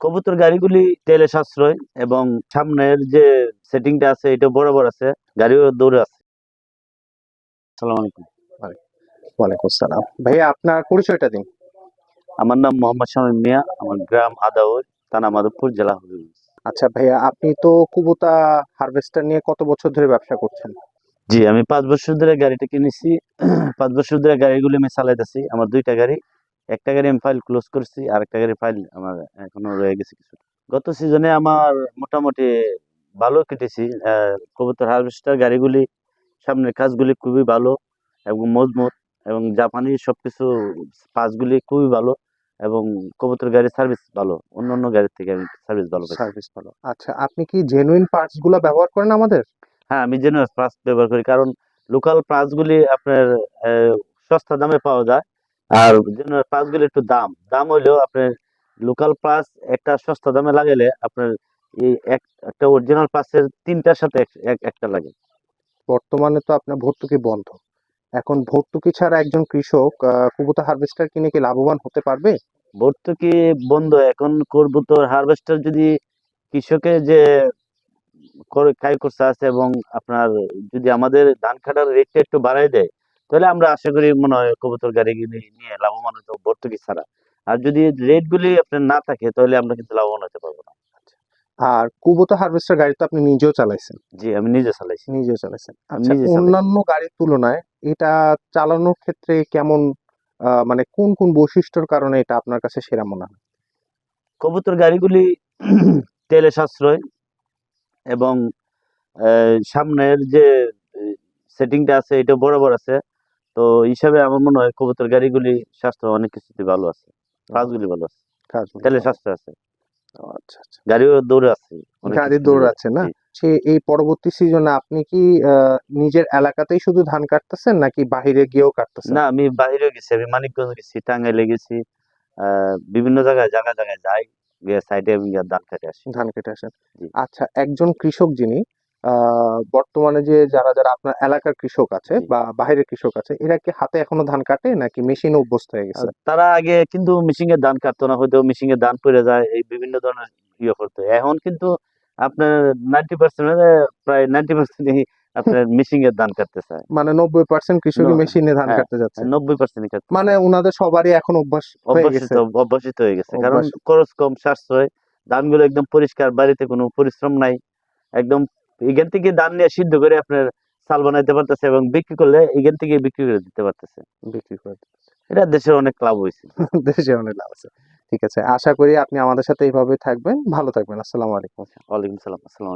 কবুতর গাড়িগুলি তেলে সাশ্রয় এবং সামনের যে সেটিংটা আছে এটা বরাবর আছে গাড়িও দৌড়ে আছে। সালাম আলাইকুম। ওয়ালাইকুম আসসালাম। ভাইয়া আপনার পরিচয়টা দিন। আমার নাম মোহাম্মদ শামীম মিয়া আমার গ্রাম আদাউর থানা মাধবপুর জেলা হবিগঞ্জ আচ্ছা ভাইয়া আপনি তো কুবুতা হারভেস্টার নিয়ে কত বছর ধরে ব্যবসা করছেন? জি আমি পাঁচ বছর ধরে গাড়িটা কিনেছি পাঁচ বছর ধরে গাড়িগুলি আমি চালাইতেছি। আমার দুইটা গাড়ি একটা গাড়ি আমি ফাইল ক্লোজ করছি আর একটা গাড়ি ফাইল আমার এখনও রয়ে গেছে কিছু। গত সিজনে আমার মোটামুটি ভালো কেটেছি কবুতর হারভেস্টার গাড়িগুলি সামনের কাজগুলি খুবই ভালো এবং মজবুত এবং জাপানি সবকিছু পাসগুলি খুবই ভালো এবং কবুতর গাড়ির সার্ভিস ভালো অন্য অন্য গাড়ির থেকে আমি সার্ভিস ভালো সার্ভিস ভালো। আচ্ছা আপনি কি জেনুইন পার্টসগুলা ব্যবহার করেন আমাদের? হ্যাঁ আমি জেনুইন প্লাস ব্যবহার করি কারণ লোকাল প্লাসগুলি আপনার আহ, সস্তা দামে পাওয়া যায় আর জেনুইন প্লাসগুলি একটু দাম। দাম হইলেও আপনার লোকাল পাস একটা সস্তা দামে লাগাইলে আপনার এই এক একটা অরিজিনাল পাসের তিনটার সাথে এক- এক- একটা লাগে। বর্তমানে তো আপনার ভর্তুকি বন্ধ। এখন ভর্তুকি ছাড়া একজন কৃষক কুবুতা হারভেস্টার কিনে কি লাভবান হতে পারবে? ভর্তুকি বন্ধ। এখন করব তো হারভেস্টার যদি কৃষকের যে করে কাই করছে আছে এবং আপনার যদি আমাদের ধান কাটার রেটটা একটু বাড়াই দেয় তাহলে আমরা আশা করি মনে হয় কবুতর গাড়িগুলি নিয়ে লাভবান হতে ভর্তুকি ছাড়া। আর যদি রেট গুলি আপনার না থাকে তাহলে আমরা কিন্তু লাভবান হতে পারব না। আর কুবুতা হারভেস্টার গাড়ি তো আপনি নিজেও চালাইছেন। জি আমি নিজে চালাইছি। নিজেও চালাইছেন। আচ্ছা অন্যান্য গাড়ির তুলনায় এটা চালানোর ক্ষেত্রে কেমন আহ, মানে কোন কোন বৈশিষ্ট্যর কারণে এটা আপনার কাছে সেরা মনে হয়? কবুতর গাড়িগুলি তেলে সাশ্রয় এবং সামনের যে সেটিংটা আছে এটা বরাবর আছে। তো হিসাবে আমার মনে হয় কবুতর গাড়িগুলি স্বাস্থ্য অনেক কিছুতে ভালো আছে। কাজগুলি ভালো আছে। ভালো। সাশ্রয় আছে। আচ্ছা আচ্ছা। গাড়িও দৌড়ে আছে। গাড়ি দৌড় আছে না? সে এই পরবর্তী সিজনে আপনি কি নিজের এলাকাতেই শুধু ধান কাটতেছেন নাকি বাহিরে গিয়েও কাটতেছেন? না আমি বাইরে গেছি। আমি মানিকগঞ্জ গেছি টাঙ্গাইলে গেছি আহ, বিভিন্ন জায়গায় জায়গায় জায়গায় যাই গিয়ে সাইডে আমি ধান কাটে আসি। ধান কেটে আসেন। আচ্ছা একজন কৃষক যিনি বর্তমানে যে যারা যারা আপনার এলাকার কৃষক আছে বা বাইরের কৃষক আছে এরা কি হাতে এখনও ধান কাটে নাকি মেশিনে অভ্যস্ত হয়ে গেছে? তারা আগে কিন্তু মিশিং এর ধান কাটতো না হয়তো মিশিং এর ধান পড়ে যায় এই বিভিন্ন ধরনের ইয়ে করতো। এখন কিন্তু আপনার নাইনটি পার্সেন্ট প্রায় নাইনটি পার্সেন্ট আপনার মিশিং এর ধান কাটতে চায় মানে নব্বই পার্সেন্ট কৃষকই মেশিনে ধান হ্যাঁ, কাটতে যাচ্ছে। নব্বই পার্সেন্ট মানে ওনাদের সবারই এখন অভ্যাস হয়ে অভ্যসিত অভ্যসিত হয়ে গেছে। কারণ খরচ কম সাশ্রয় ধানগুলো একদম পরিষ্কার বাড়িতে কোনো পরিশ্রম নাই একদম এখান থেকে ধান নিয়ে সিদ্ধ করে আপনার চাল বানাইতে পারতেছে এবং বিক্রি করলে এখান থেকে বিক্রি করে দিতে পারতেছে। বিক্রি করে এটা দেশের অনেক লাভ হয়েছে। দেশের অনেক লাভ আছে ঠিক আছে আশা করি আপনি আমাদের সাথে এইভাবে থাকবেন। ভালো থাকবেন। আসসালামু আলাইকুম। ওয়ালাইকুম সালাম। আসসালাম